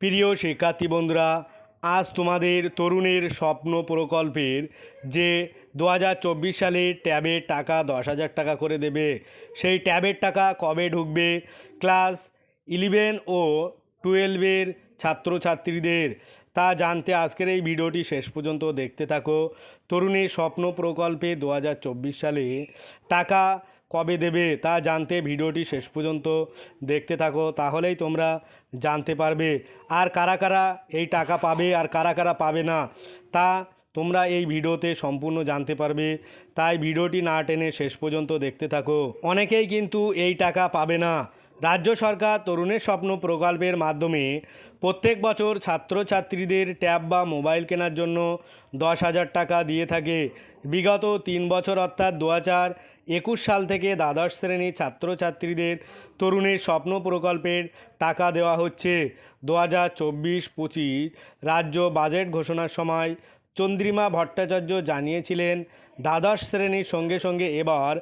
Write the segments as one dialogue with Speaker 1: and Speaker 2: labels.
Speaker 1: প্রিয় শিক্ষার্থী বন্ধুরা, আজ তোমাদের তরুণের স্বপ্ন প্রকল্পের যে দু হাজার চব্বিশ সালে ট্যাবের টাকা দশ হাজার টাকা করে দেবে, সেই ট্যাবের টাকা কবে ঢুকবে? ক্লাস ইলেভেন ও টুয়েলভের ছাত্রছাত্রীদের। তা জানতে আজকের এই ভিডিওটি শেষ পর্যন্ত দেখতে থাকো। তরুণের স্বপ্ন প্রকল্পে দু হাজার চব্বিশ সালে টাকা কবে দেবে তা জানতে ভিডিওটি শেষ পর্যন্ত দেখতে থাকো, তাহলেই তোমরা জানতে পারবে। আর কারা কারা এই টাকা পাবে আর কারা কারা পাবে না, তা তোমরা এই ভিডিওতে সম্পূর্ণ জানতে পারবে। তাই ভিডিওটি না টেনে শেষ পর্যন্ত দেখতে থাকো। অনেকেই কিন্তু এই টাকা পাবে না। রাজ্য সরকার তরুণের স্বপ্ন প্রকল্পের মাধ্যমে প্রত্যেক বছর ছাত্রছাত্রীদের ট্যাব বা মোবাইল কেনার জন্য দশ হাজার টাকা দিয়ে থাকে। বিগত তিন বছর অর্থাৎ দু হাজার একুশ সাল থেকে দ্বাদশ শ্রেণির ছাত্রছাত্রীদের তরুণের স্বপ্ন প্রকল্পের টাকা দেওয়া হচ্ছে। দু হাজার চব্বিশ পঁচিশ রাজ্য বাজেট ঘোষণার সময় চন্দ্রিমা ভট্টাচার্য জানিয়েছিলেন, দ্বাদশ শ্রেণির সঙ্গে সঙ্গে এবার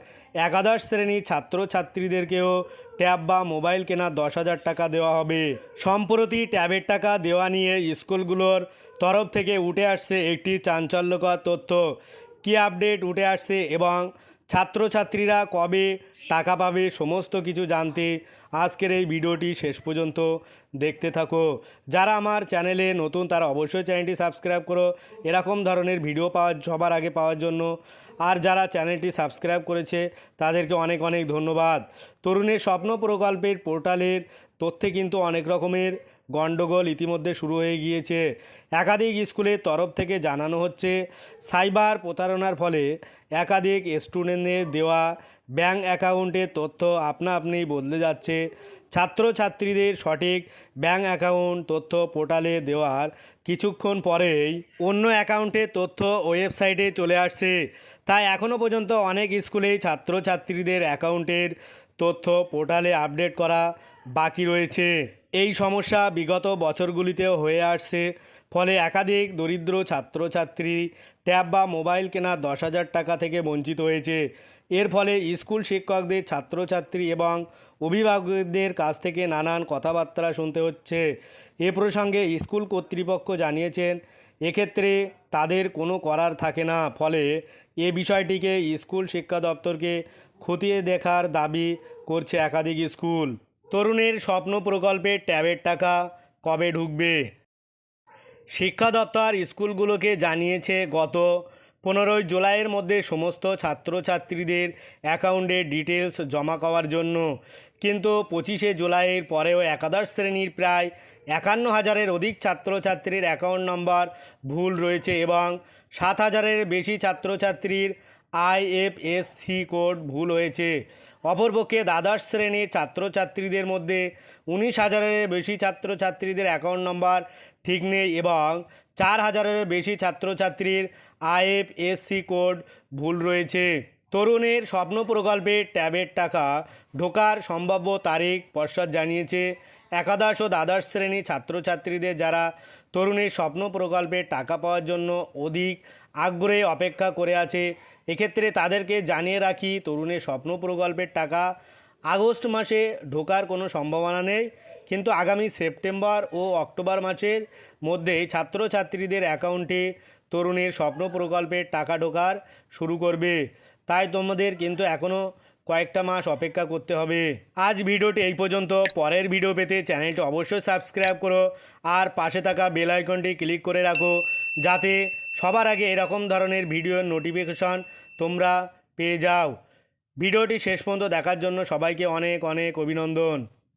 Speaker 1: একাদশ শ্রেণির ছাত্রছাত্রীদেরকেও ট্যাব বা মোবাইল কেনার দশ হাজার টাকা দেওয়া হবে। সম্প্রতি ট্যাবের টাকা দেওয়া নিয়ে স্কুলগুলোর তরফ থেকে উঠে আসছে একটি চাঞ্চল্যকর তথ্য। কী আপডেট উঠে আসছে এবং ছাত্রছাত্রীরা কবে টাকা পাবে, সমস্ত কিছু জানতে আজকের এই ভিডিওটি শেষ পর্যন্ত দেখতে থাকো। যারা আমার চ্যানেলে নতুন তারা অবশ্যই চ্যানেলটি সাবস্ক্রাইব করো। এরকম ধরনের ভিডিও পাওয়ার সবার আগে পাওয়ার জন্য। আর যারা চ্যানেলটি সাবস্ক্রাইব করেছে, তাদেরকে অনেক অনেক ধন্যবাদ। তরুণের স্বপ্ন প্রকল্পের পোর্টালের তথ্যে কিন্তু অনেক রকমের গণ্ডগোল ইতিমধ্যে শুরু হয়ে গিয়েছে। একাধিক স্কুলের তরফ থেকে জানানো হচ্ছে, সাইবার প্রতারণার ফলে একাধিক স্টুডেন্টদের দেওয়া ব্যাঙ্ক অ্যাকাউন্টের তথ্য আপনা আপনি বদলে যাচ্ছে। ছাত্রছাত্রীদের সঠিক ব্যাঙ্ক অ্যাকাউন্ট তথ্য পোর্টালে দেওয়ার কিছুক্ষণ পরেই অন্য অ্যাকাউন্টের তথ্য ওয়েবসাইটে চলে আসছে। তাই এখনও পর্যন্ত অনেক স্কুলেই ছাত্রছাত্রীদের অ্যাকাউন্টের তথ্য পোর্টালে আপডেট করা বাকি রয়েছে। এই সমস্যা বিগত বছরগুলিতেও হয়ে আসছে। ফলে একাধিক দরিদ্র ছাত্রছাত্রী ট্যাব বা মোবাইল কেনার দশ হাজার টাকা থেকে বঞ্চিত হয়েছে। এর ফলে স্কুল শিক্ষকদের, ছাত্রছাত্রী এবং অভিভাবকদের কাছ থেকে নানান কথাবার্তা শুনতে হচ্ছে। এ প্রসঙ্গে স্কুল কর্তৃপক্ষ জানিয়েছেন, এক্ষেত্রে তাদের কোনো করার থাকে না। ফলে এ বিষয়টিকে স্কুল শিক্ষা দপ্তরকে খতিয়ে দেখার দাবি করছে একাধিক স্কুল। তরুণের স্বপ্ন প্রকল্পে ট্যাবের টাকা কবে ঢুকবে? শিক্ষা দপ্তর স্কুলগুলোকে জানিয়েছে, গত পনেরোই জুলাইয়ের মধ্যে সমস্ত ছাত্রছাত্রীদের অ্যাকাউন্টে ডিটেলস জমা করার জন্য। কিন্তু পঁচিশে জুলাইয়ের পরেও একাদশ শ্রেণির প্রায় একান্ন হাজারের অধিক ছাত্রছাত্রীর অ্যাকাউন্ট নম্বর ভুল রয়েছে এবং সাত হাজারের বেশি ছাত্রছাত্রীর আইএফএসসি কোড ভুল হয়েছে। অপরপক্ষে দ্বাদশ শ্রেণির ছাত্রছাত্রীদের মধ্যে উনিশ হাজারের বেশি ছাত্রছাত্রীদের অ্যাকাউন্ট নম্বর ঠিক নেই এবং চার হাজারের বেশি ছাত্রছাত্রীর আইএফএসসি কোড ভুল রয়েছে। তরুণের স্বপ্ন প্রকল্পে ট্যাবের টাকা ঢোকার সম্ভাব্য তারিখ পশ্চাৎ জানিয়েছে একাদশ ও দ্বাদশ শ্রেণি ছাত্রছাত্রীদের যারা তরুণের স্বপ্ন প্রকল্পে টাকা পাওয়ার জন্য অধিক আগ্রহে অপেক্ষা করে আছে, এক্ষেত্রে তাদেরকে জানিয়ে রাখি তরুণের স্বপ্ন প্রকল্পের টাকা আগস্ট মাসে ঢোকার কোনো সম্ভাবনা নেই, কিন্তু আগামী সেপ্টেম্বর ও অক্টোবর মাসের মধ্যেই ছাত্রছাত্রীদের অ্যাকাউন্টে তরুণের স্বপ্ন প্রকল্পের টাকা ঢোকার শুরু করবে। তাই তোমাদের কিন্তু এখনও কয়েকটা মাস অপেক্ষা করতে হবে। আজ ভিডিওটি এই পর্যন্ত। পরের ভিডিও পেতে চ্যানেলটি অবশ্যই সাবস্ক্রাইব করো আর পাশে থাকা বেল আইকনটি ক্লিক করে রাখো যাতে সবার আগে এরকম ধরনের ভিডিওর নোটিফিকেশন তোমরা পেয়ে যাও। ভিডিওটি শেষ পর্যন্ত দেখার জন্য সবাইকে অনেক অনেক অভিনন্দন।